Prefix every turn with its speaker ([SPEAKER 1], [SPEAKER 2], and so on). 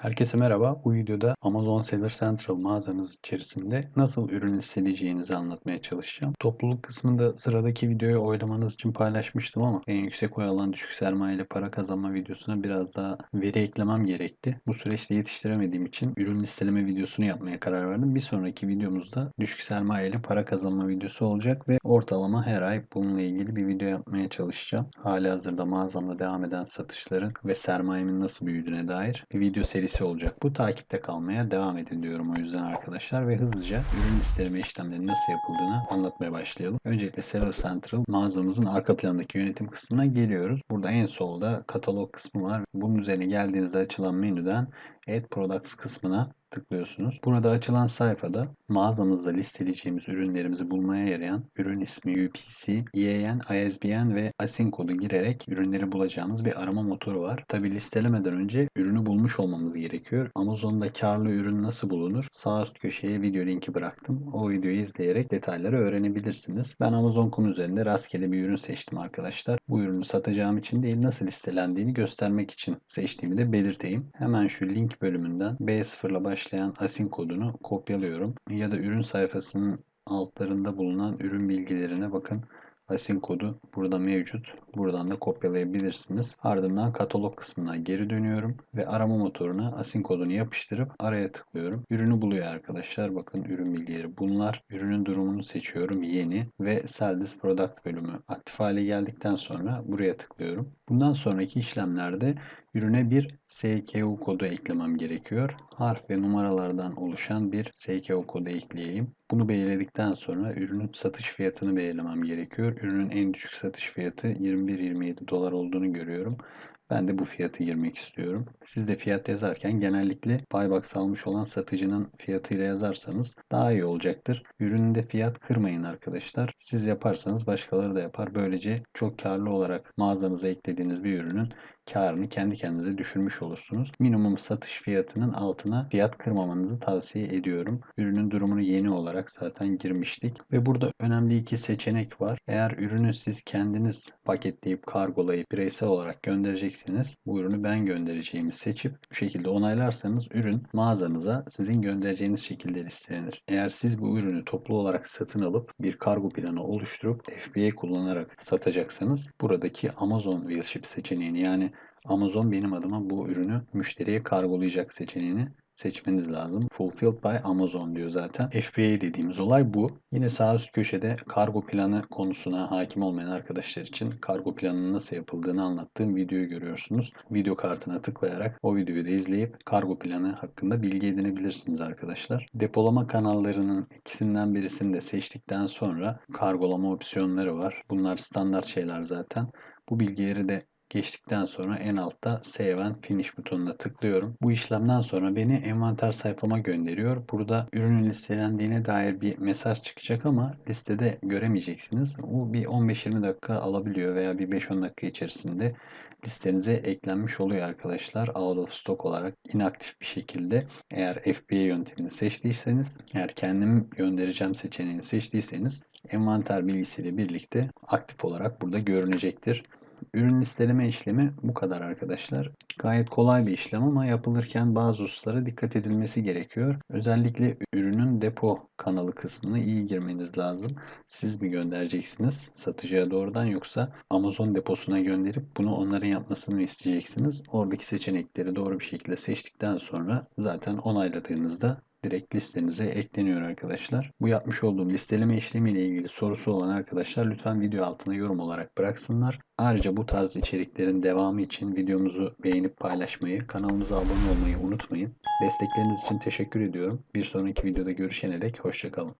[SPEAKER 1] Herkese merhaba. Bu videoda Amazon Seller Central mağazanız içerisinde nasıl ürün listeleyeceğinizi anlatmaya çalışacağım. Topluluk kısmında sıradaki videoyu oylamanız için paylaşmıştım ama en yüksek oy alan düşük sermaye ile para kazanma videosuna biraz daha veri eklemem gerekti. Bu süreçte yetiştiremediğim için ürün listeleme videosunu yapmaya karar verdim. Bir sonraki videomuzda düşük sermaye ile para kazanma videosu olacak ve ortalama her ay bununla ilgili bir video yapmaya çalışacağım. Hali hazırda mağazamda devam eden satışların ve sermayemin nasıl büyüdüğüne dair bir video serisi olacak. Bu takipte kalmaya devam edin diyorum o yüzden arkadaşlar ve hızlıca ürün listeleme işlemlerinin nasıl yapıldığını anlatmaya başlayalım. Öncelikle Seller Central mağazamızın arka plandaki yönetim kısmına geliyoruz. Burada en solda katalog kısmı var. Bunun üzerine geldiğinizde açılan menüden Add Products kısmına tıklıyorsunuz. Burada açılan sayfada mağazamızda listeleyeceğimiz ürünlerimizi bulmaya yarayan ürün ismi, UPC, EAN, ISBN ve ASIN kodu girerek ürünleri bulacağımız bir arama motoru var. Tabi listelemeden önce ürünü bulmuş olmamız gerekiyor. Amazon'da karlı ürün nasıl bulunur? Sağ üst köşeye video linki bıraktım. O videoyu izleyerek detayları öğrenebilirsiniz. Ben Amazon.com üzerinde rastgele bir ürün seçtim arkadaşlar. Bu ürünü satacağım için değil nasıl listelendiğini göstermek için seçtiğimi de belirteyim. Hemen şu link bölümünden B0 ile başlayan ASIN kodunu kopyalıyorum. Ya da ürün sayfasının altlarında bulunan ürün bilgilerine bakın. Asin kodu burada mevcut. Buradan da kopyalayabilirsiniz. Ardından katalog kısmına geri dönüyorum ve arama motoruna asin kodunu yapıştırıp araya tıklıyorum. Ürünü buluyor arkadaşlar. Bakın ürün bilgileri bunlar. Ürünün durumunu seçiyorum. Yeni ve Sell this product bölümü aktif hale geldikten sonra buraya tıklıyorum. Bundan sonraki işlemlerde ürüne bir SKU kodu eklemem gerekiyor. Harf ve numaralardan oluşan bir SKU kodu ekleyeyim. Bunu belirledikten sonra ürünün satış fiyatını belirlemem gerekiyor. Ürünün en düşük satış fiyatı 21-27 dolar olduğunu görüyorum. Ben de bu fiyatı girmek istiyorum. Siz de fiyat yazarken genellikle buybox almış olan satıcının fiyatıyla yazarsanız daha iyi olacaktır. Üründe fiyat kırmayın arkadaşlar. Siz yaparsanız başkaları da yapar. Böylece çok karlı olarak mağazanıza eklediğiniz bir ürünün karını kendi kendinize düşürmüş olursunuz. Minimum satış fiyatının altına fiyat kırmamanızı tavsiye ediyorum. Ürünün durumunu yeni olarak zaten girmiştik. Ve burada önemli iki seçenek var. Eğer ürünü siz kendiniz paketleyip kargolayıp bireysel olarak göndereceksiniz. Bu ürünü ben göndereceğimi seçip bu şekilde onaylarsanız ürün mağazanıza sizin göndereceğiniz şekilde listelenir. Eğer siz bu ürünü toplu olarak satın alıp bir kargo planı oluşturup FBA kullanarak satacaksanız buradaki Amazon Will Ship seçeneğini yani Amazon benim adıma bu ürünü müşteriye kargolayacak seçeneğini seçmeniz lazım. Fulfilled by Amazon diyor zaten. FBA dediğimiz olay bu. Yine sağ üst köşede kargo planı konusuna hakim olmayan arkadaşlar için kargo planının nasıl yapıldığını anlattığım videoyu görüyorsunuz. Video kartına tıklayarak o videoyu da izleyip kargo planı hakkında bilgi edinebilirsiniz arkadaşlar. Depolama kanallarının ikisinden birisini de seçtikten sonra kargolama opsiyonları var. Bunlar standart şeyler zaten. Bu bilgileri de geçtikten sonra en altta Save and Finish butonuna tıklıyorum. Bu işlemden sonra beni envanter sayfama gönderiyor. Burada ürünün listelendiğine dair bir mesaj çıkacak ama listede göremeyeceksiniz. Bu bir 15-20 dakika alabiliyor veya bir 5-10 dakika içerisinde listenize eklenmiş oluyor arkadaşlar. Out of stock olarak inaktif bir şekilde. Eğer FBA yöntemini seçtiyseniz, eğer kendim göndereceğim seçeneğini seçtiyseniz envanter bilgisiyle birlikte aktif olarak burada görünecektir. Ürün listeleme işlemi bu kadar arkadaşlar. Gayet kolay bir işlem ama yapılırken bazı hususlara dikkat edilmesi gerekiyor. Özellikle ürünün depo kanalı kısmını iyi girmeniz lazım. Siz mi göndereceksiniz satıcıya doğrudan yoksa Amazon deposuna gönderip bunu onların yapmasını isteyeceksiniz? Oradaki seçenekleri doğru bir şekilde seçtikten sonra zaten onayladığınızda direkt listenize ekleniyor arkadaşlar. Bu yapmış olduğum listeleme işlemi ile ilgili sorusu olan arkadaşlar lütfen video altına yorum olarak bıraksınlar. Ayrıca bu tarz içeriklerin devamı için videomuzu beğenip paylaşmayı, kanalımıza abone olmayı unutmayın. Destekleriniz için teşekkür ediyorum. Bir sonraki videoda görüşene dek hoşçakalın.